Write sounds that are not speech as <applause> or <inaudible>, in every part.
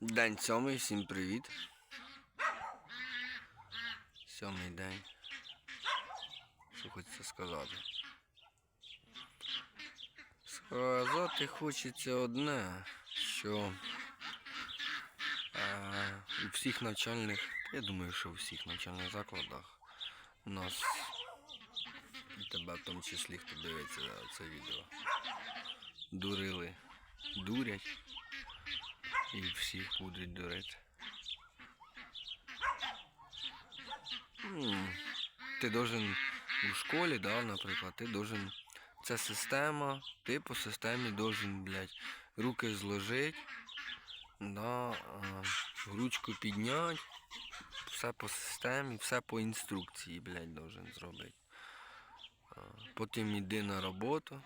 День сьомий, всім привіт. Сьомий день. Що хочеться сказати? Сказати хочеться одне, що е, у всіх навчальних, я думаю, що у всіх навчальних закладах у нас і тебе в тому числі, хто дивиться це відео, дурили, дурять і всіх будуть дурити. М, Ти должен у школі, да, наприклад, ти должен. Це система, ти по системі должен, блядь, руки зложити, да, ручку підняти, все по системі, все по інструкції, блядь, должен зробити. Потім йди на роботу,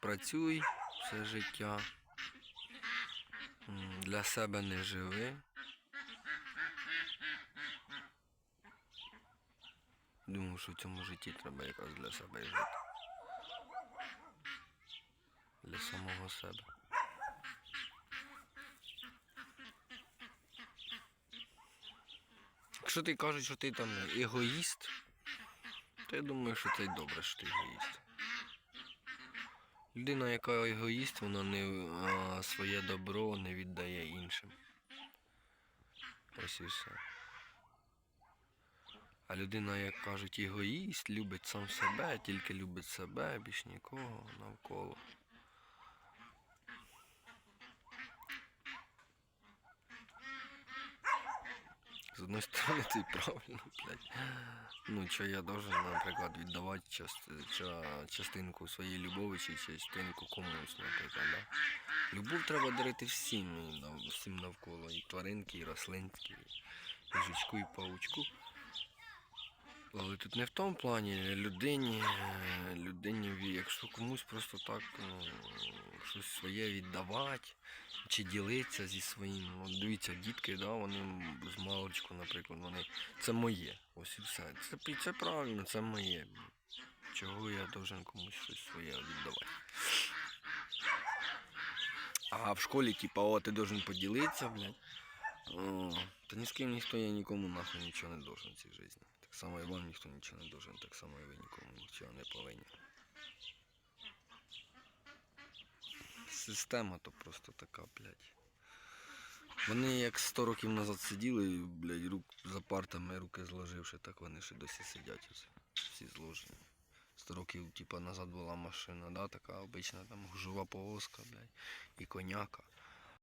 працюй все життя. Для себе не живи. Думаю, що в цьому житті треба якраз для себе жити. Для самого себе. Якщо ти кажеш, що ти там егоїст, то я думаю, що це добре, що ти егоїст. Людина, яка егоїст, вона не а, своє добро не віддає іншим. Ось і все. А людина, як кажуть, егоїст, любить сам себе, тільки любить себе, більш нікого навколо. З одної <laughs> сторони це й правильно, блядь. Ну, що я должен, наприклад, віддавати част... частинку своєї любові чи частинку комусь, наприклад, да? Любов треба дарити всім, всім навколо. І тваринки, і рослинки, і жучку, і паучку. Але тут не в тому плані людині, е, людині, якщо комусь просто так ну, щось своє віддавати чи ділитися зі своїм. От дивіться, дітки, да, вони з маличку, наприклад, вони. Це моє. Ось і все. Це, це правильно, це моє. Чого я должен комусь щось своє віддавати. А в школі, типа, о, ти должен поділитися, блядь. Та ні з ким ніхто я нікому нахуй нічого не должен в цій житті. Так само і вам ніхто нічого не должен, так само і ви нікому нічого не повинні. Система то просто така, блядь. Вони як 100 років назад сиділи, блядь, рук за партами, руки зложивши, так вони ще досі сидять оце. Всі зложені. 100 років, типа, назад була машина, да, така обична там гужова повозка, блядь, і коняка.